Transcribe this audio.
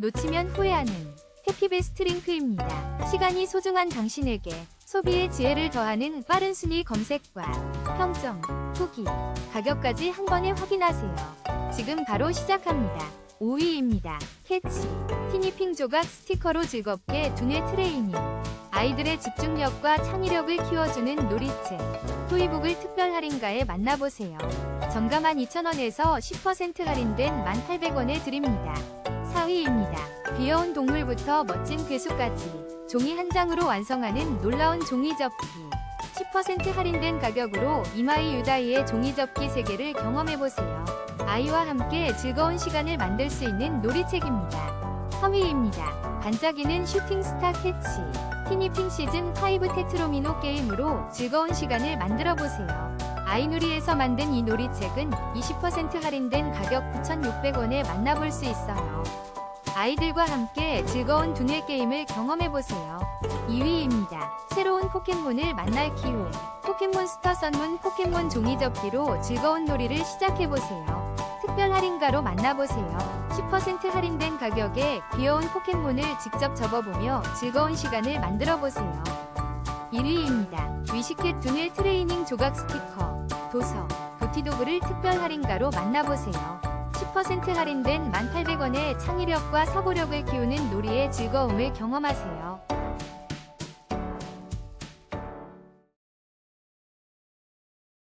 놓치면 후회하는 해피베스트 링크입니다. 시간이 소중한 당신에게 소비의 지혜를 더하는 빠른 순위 검색과 평점, 후기, 가격까지 한 번에 확인하세요. 지금 바로 시작합니다. 5위입니다. 캐치, 티니핑 조각 스티커로 즐겁게 두뇌 트레이닝. 아이들의 집중력과 창의력을 키워주는 놀이책. 토이북을 특별 할인가에 만나보세요. 정가 12,000원에서 10% 할인된 1,800원에 드립니다. 4위입니다. 귀여운 동물부터 멋진 괴수까지 종이 한 장으로 완성하는 놀라운 종이 접기. 10% 할인된 가격으로 이마이 유다이의 종이 접기 세계를 경험해보세요. 아이와 함께 즐거운 시간을 만들 수 있는 놀이책입니다. 3위입니다. 반짝이는 슈팅스타 캐치. 티니핑 시즌 5 테트로미노 게임으로 즐거운 시간을 만들어 보세요. 아이누리에서 만든 이 놀이책은 20% 할인된 가격 9,600원에 만나볼 수 있어요. 아이들과 함께 즐거운 두뇌 게임을 경험해보세요. 2위입니다. 새로운 포켓몬을 만날 기회. 포켓몬스터 선문 포켓몬 종이접기로 즐거운 놀이를 시작해보세요. 특별 할인가로 만나보세요. 10% 할인된 가격에 귀여운 포켓몬을 직접 접어보며 즐거운 시간을 만들어보세요. 1위입니다. 위시캣 두뇌 트레이닝 조각 스티커. 도서. 도티도구를 특별 할인가로 만나보세요. 10% 할인된 1,800원의 창의력과 사고력을 키우는 놀이의 즐거움을 경험하세요.